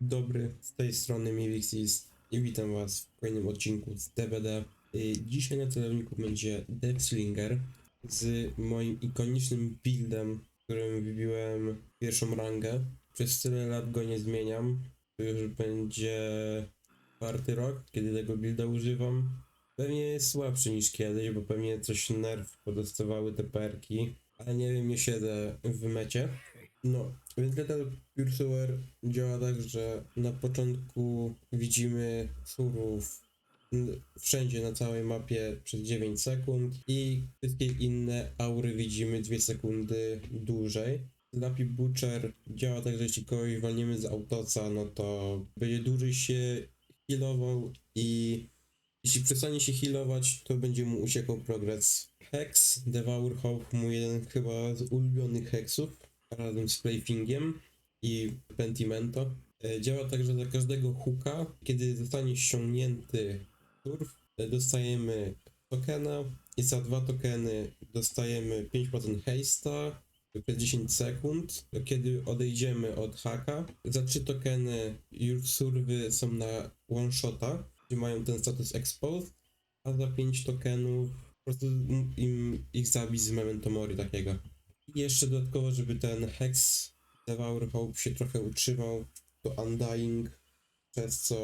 dobry, z tej strony Mivixis i witam was w kolejnym odcinku z DVD. Y, Dzisiaj na celowniku będzie Deathslinger z moim ikonicznym buildem, którym wybiłem pierwszą rangę. Przez tyle lat go nie zmieniam. To już będzie czwarty rok, kiedy tego builda używam. Pewnie jest słabszy niż kiedyś, bo pewnie coś nerw podostawały te perki, ale nie wiem, nie siedzę w mecie. No, więc Lethal Pursuer działa tak, że na początku widzimy surów wszędzie na całej mapie przez 9 sekund i wszystkie inne aury widzimy 2 sekundy dłużej. Lapi Butcher działa tak, że jeśli kogoś walniemy z autoca, no to będzie dłużej się healował i jeśli przestanie się healować, to będzie mu uciekał progres. Hex, Devour Hope, mój jeden chyba z ulubionych hexów, razem z Playfingiem i Pentimento. E, Działa tak, że za każdego hooka, kiedy zostanie ściągnięty surf, e, dostajemy tokena i za dwa tokeny dostajemy 5% haste'a przez 10 sekund. Kiedy odejdziemy od haka, za trzy tokeny już surwy są na one shota, gdzie mają ten status exposed, a za 5 tokenów po prostu im ich zabić z memento mori takiego. I jeszcze dodatkowo, żeby ten Hex Devour Hope się trochę utrzymał, to Undying, przez co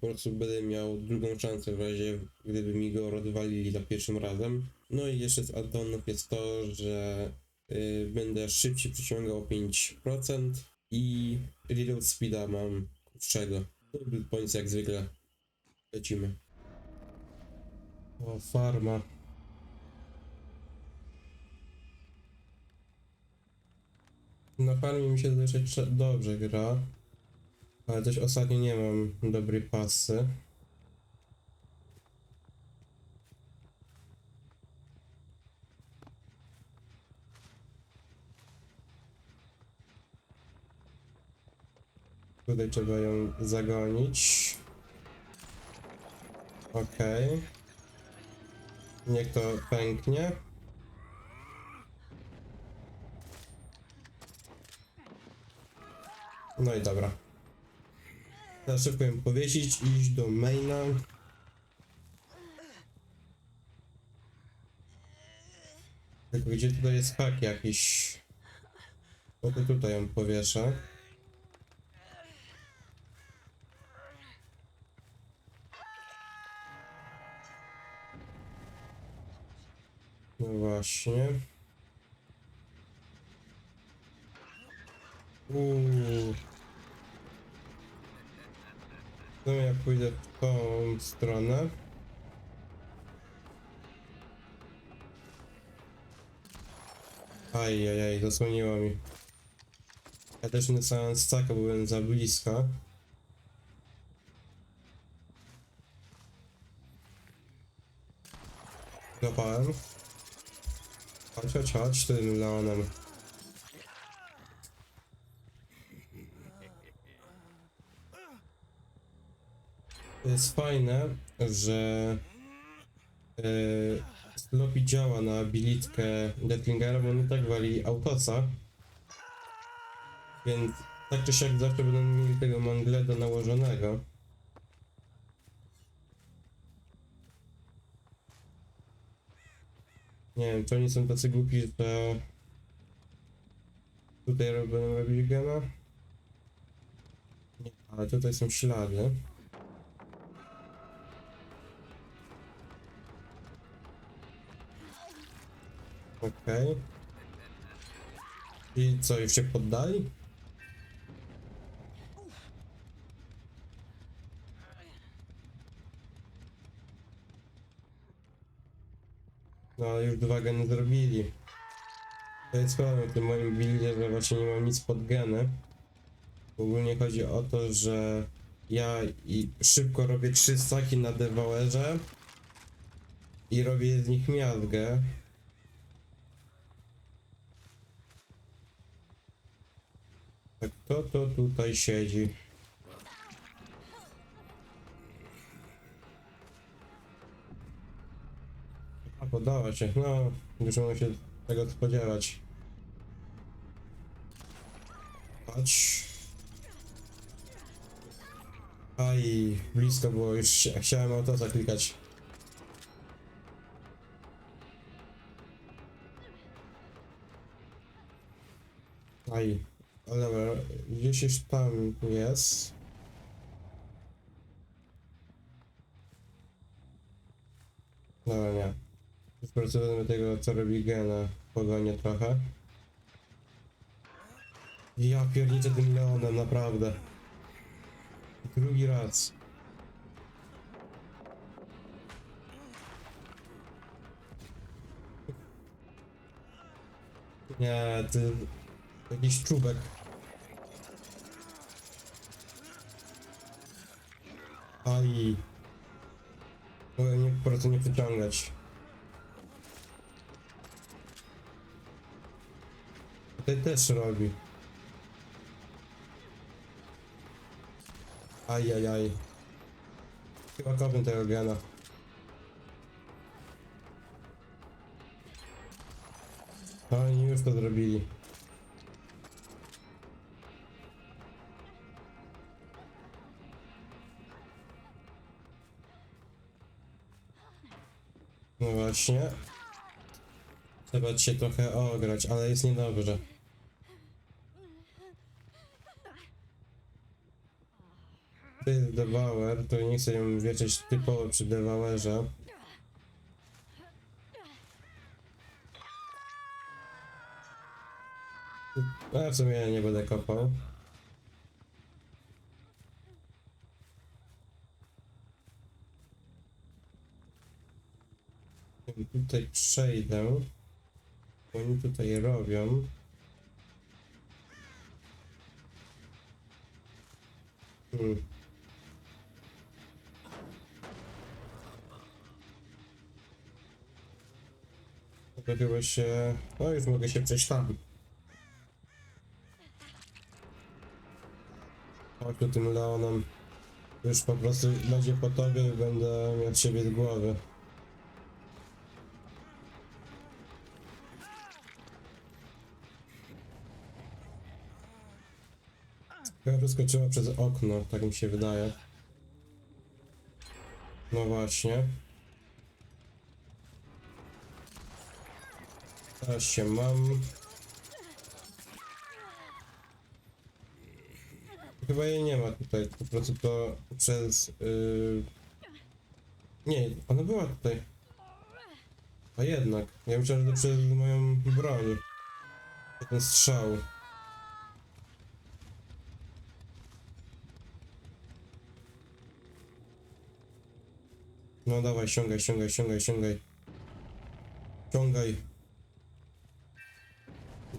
po prostu będę miał drugą szansę w razie, gdyby mi go rozwalili za pierwszym razem. No i jeszcze z addonów jest to, że y, będę szybciej przyciągał o 5% i reload speeda mam krótszego. Double points jak zwykle. Lecimy. O, farma. Na farmie mi się dosyć dobrze gra, ale też ostatnio nie mam dobrej pasy. Tutaj trzeba ją zagonić. Okej. Niech to pęknie. No i dobra. Teraz szybko ją powiesić iść do maina. Tylko gdzie tutaj jest hak jakiś? No to tutaj ją powieszę. No właśnie. Uuu. No ja pójdę w tą stronę. Ajajaj, zasłoniło mi. Ja też na całym staka byłem za blisko. Złapałem. Chodź, chodź, chodź tym Leonem. Jest fajne, że yy, Sloppy działa na abilitkę Deathwingera, bo on i tak wali autosa. Więc tak czy siak zawsze będą mieli tego Mangleda nałożonego. Nie wiem, czy oni są tacy głupi, że tutaj będą robić gena? Nie, ale tutaj są ślady. Okej. I co, już się poddali? No ale już dwa geny zrobili. To jest problem w tym moim buildzie, że właśnie nie mam nic pod geny. Ogólnie chodzi o to, że ja i szybko robię trzy staki na devourze i robię z nich miazgę. Tak, kto to tutaj siedzi? A podała się, no, już się tego spodziewać. Patrz. Aj, blisko było, już chcia- chciałem autosa klikać. Aj, ale dobra, gdzieś tam jest. Dobra, nie. Spracujemy tego, co robi Gena. Pogonię trochę. Ja pierniczę tym Leonem, naprawdę. Drugi raz. Nie, ty... Jakiś czubek. Aj. Mogę nie, po prostu nie wyciągać. Tutaj też robi. Ajajaj. Chyba kopnę tego gena. Oni już to zrobili. No właśnie. Trzeba się trochę ograć, ale jest niedobrze. Jest Devour, to nie chcę ją wieczyć typowo przy Devourze. A w sumie ja nie będę kopał. Tutaj przejdę. bo Oni tutaj robią. Hmm. Się... No już mogę się przejść tam. Chodź tym Leonem. Już po prostu będzie po tobie i będę miał ciebie z głowy. Chyba wyskoczyła przez okno, tak mi się wydaje. No właśnie. Teraz się mam. Chyba jej nie ma tutaj, po prostu to przez... Yy... Nie, ona była tutaj. A jednak, ja myślałem, że to przez moją broń. Ten strzał. No dawaj, ściągaj, ściągaj, ściągaj, ściągaj. Ściągaj.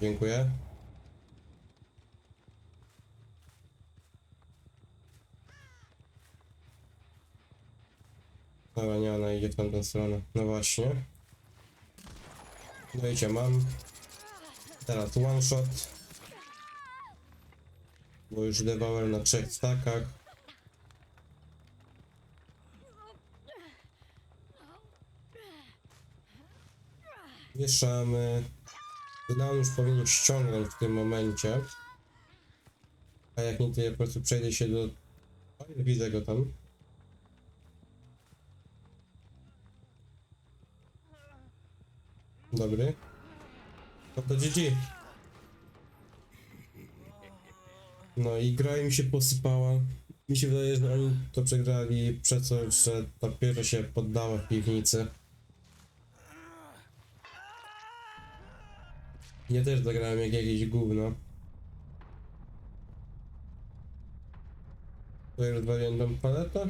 Dziękuję. Dobra, nie, ona idzie w tamtą stronę. No właśnie. Dajcie, mam. Teraz one shot. Bo już Devour na trzech stakach. Wieszamy. Leon już powinien ściągnąć w tym momencie. A jak nie, to ja po prostu przejdę się do... O, widzę go tam. Dobry. No to GG. No i gra im się posypała. Mi się wydaje, że oni to przegrali przez to, że ta pierwsza się poddała w piwnicy. Ja też zagrałem jak jakieś gówno. Tutaj rozwaliłem tą paletę?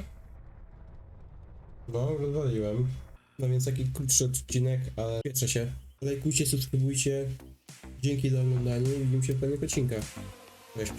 No, rozwaliłem. No więc taki krótszy odcinek, ale pietrzę się. Lajkujcie, subskrybujcie. Dzięki za oglądanie i widzimy się w kolejnych odcinkach. Cześć.